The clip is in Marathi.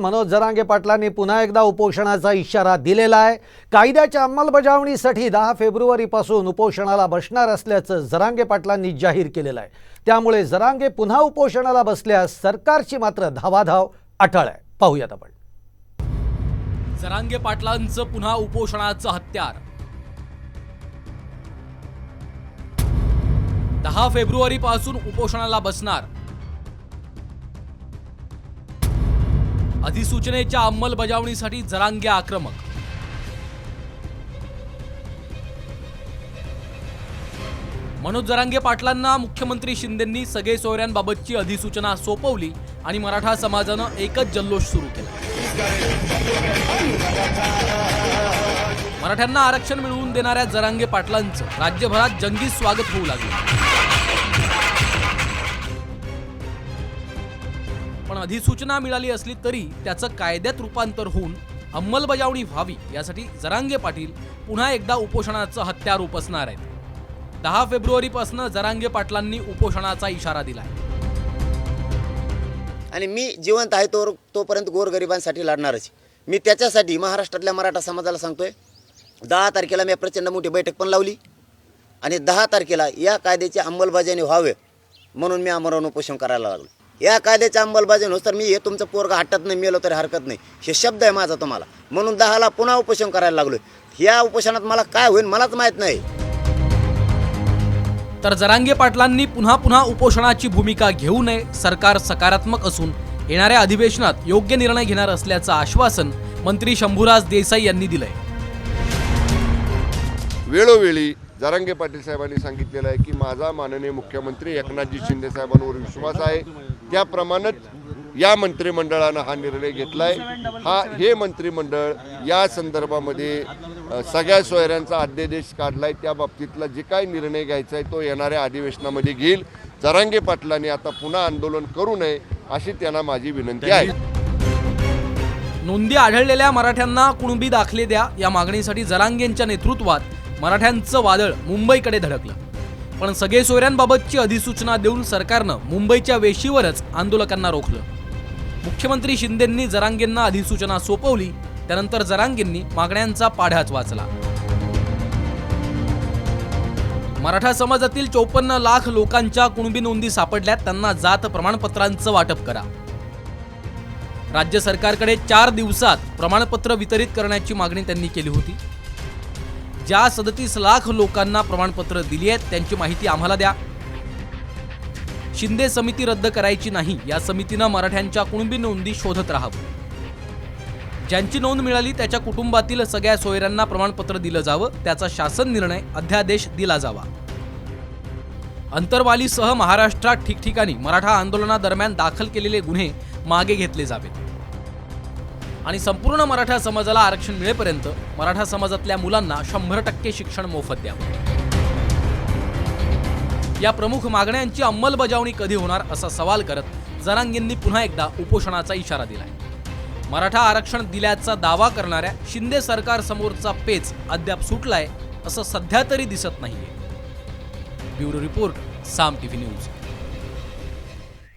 मनोज जरांगे पाटलांनी पुन्हा एकदा उपोषणाचा इशारा दिलेला आहे. कायद्याच्या अंमलबजावणीसाठी दहा फेब्रुवारीपासून उपोषणाला बसणार असल्याचं जरांगे पाटलांनी जाहीर केलेलं आहे. त्यामुळे जरांगे पुन्हा उपोषणाला बसल्यास सरकारची मात्र धावाधाव अटळ आहे. पाहूयात आपण. जरांगे पाटलांचं पुन्हा उपोषणाचं हत्यार. दहा फेब्रुवारीपासून उपोषणाला बसणार. अधिसूचनेच्या अंमलबजावणीसाठी जरांगे आक्रमक. मनोज जरांगे पाटलांना मुख्यमंत्री शिंदेंनी सगळे सोयऱ्यांबाबतची अधिसूचना सोपवली आणि मराठा समाजानं एकच जल्लोष सुरू केला. मराठ्यांना आरक्षण मिळवून देणाऱ्या जरांगे पाटलांचं राज्यभरात जंगी स्वागत होऊ लागलं. अधिसूचना मिळाली असली तरी त्याचं कायद्यात रूपांतर होऊन अंमलबजावणी व्हावी यासाठी जरांगे पाटील पुन्हा एकदा उपोषणाचं हत्यार उपसणार आहेत. दहा फेब्रुवारीपासून जरांगे पाटलांनी उपोषणाचा इशारा दिला आणि मी जिवंत आहे तो तोपर्यंत गोरगरिबांसाठी लढणारच. मी त्याच्यासाठी महाराष्ट्रातल्या मराठा समाजाला सांगतोय दहा तारखेला मी प्रचंड मोठी बैठक पण लावली आणि दहा तारखेला या कायद्याची अंमलबजावणी व्हावे म्हणून मी आमरण उपोषण करायला लागलो. या कायद्याच्या अंमलबजावणी होत तर मी हे तुमचं पोरगा हटत नाही मेलो तरी हरकत नाही. हे शब्द आहे माझा तुम्हाला. म्हणून दहाला पुन्हा उपोषण करायला लागलो या उपोषणात मला काय होईल मलाच माहीत नाही. तर जरांगे पाटलांनी पुन्हा पुन्हा उपोषणाची भूमिका घेऊ नये सरकार सकारात्मक असून येणाऱ्या अधिवेशनात योग्य निर्णय घेणार असल्याचं आश्वासन मंत्री शंभूराज देसाई यांनी दिलंय. वेळोवेळी जारांगे पाटील साहेबांनी सांगितलेलं आहे की माझा माननीय मुख्यमंत्री एकनाथजी शिंदे साहेबांवर विश्वास आहे. त्याप्रमाणेच या मंत्रिमंडळानं हा निर्णय घेतला आहे हा हे मंत्रिमंडळ या संदर्भामध्ये सगळ्या सोयऱ्यांचा अध्यादेश काढला आहे त्या बाबतीतला जे काही निर्णय घ्यायचा आहे तो येणाऱ्या अधिवेशनामध्ये घेईल. जरांगे पाटलांनी आता पुन्हा आंदोलन करू नये अशी त्यांना माझी विनंती आहे. नोंदी आढळलेल्या मराठ्यांना कुणबी दाखले द्या या मागणीसाठी जरांगेंच्या नेतृत्वात मराठ्यांचं वादळ मुंबईकडे धडकलं. पण सगळे सोयऱ्यांबाबतची अधिसूचना देऊन सरकारनं मुंबईच्या वेशीवरच आंदोलकांना रोखलं. मुख्यमंत्री शिंदेंनी जरांगेंना अधिसूचना सोपवली त्यानंतर जरांगेंनी मागण्यांचा पाढाच वाचला. मराठा समाजातील चौपन्न लाख लोकांच्या कुणबी नोंदी सापडल्यात त्यांना जात प्रमाणपत्रांचं वाटप करा. राज्य सरकारकडे चार दिवसात प्रमाणपत्र वितरित करण्याची मागणी त्यांनी केली होती. ज्या सदतीस लाख लोकांना प्रमाणपत्र दिली आहेत त्यांची माहिती आम्हाला द्या. शिंदे समिती रद्द करायची नाही या समितीनं मराठ्यांच्या कुणबी नोंदी शोधत राहावं. ज्यांची नोंद मिळाली त्याच्या कुटुंबातील सगळ्या सोयऱ्यांना प्रमाणपत्र दिलं जावं त्याचा शासन निर्णय अध्यादेश दिला जावा. अंतरवालीसह महाराष्ट्रात ठिकठिकाणी मराठा आंदोलनादरम्यान दाखल केलेले गुन्हे मागे घेतले जावेत. आणि संपूर्ण मराठा समाजाला आरक्षण मिळेपर्यंत मराठा समाजातल्या मुलांना शंभर टक्के शिक्षण मोफत द्यावं. या प्रमुख मागण्यांची अंमलबजावणी कधी होणार असा सवाल करत जरांगेंनी पुन्हा एकदा उपोषणाचा इशारा दिलाय. मराठा आरक्षण दिल्याचा दावा करणाऱ्या शिंदे सरकार समोरचा पेच अद्याप सुटलाय असं सध्या तरी दिसत नाहीये. Bureau report Saam TV news.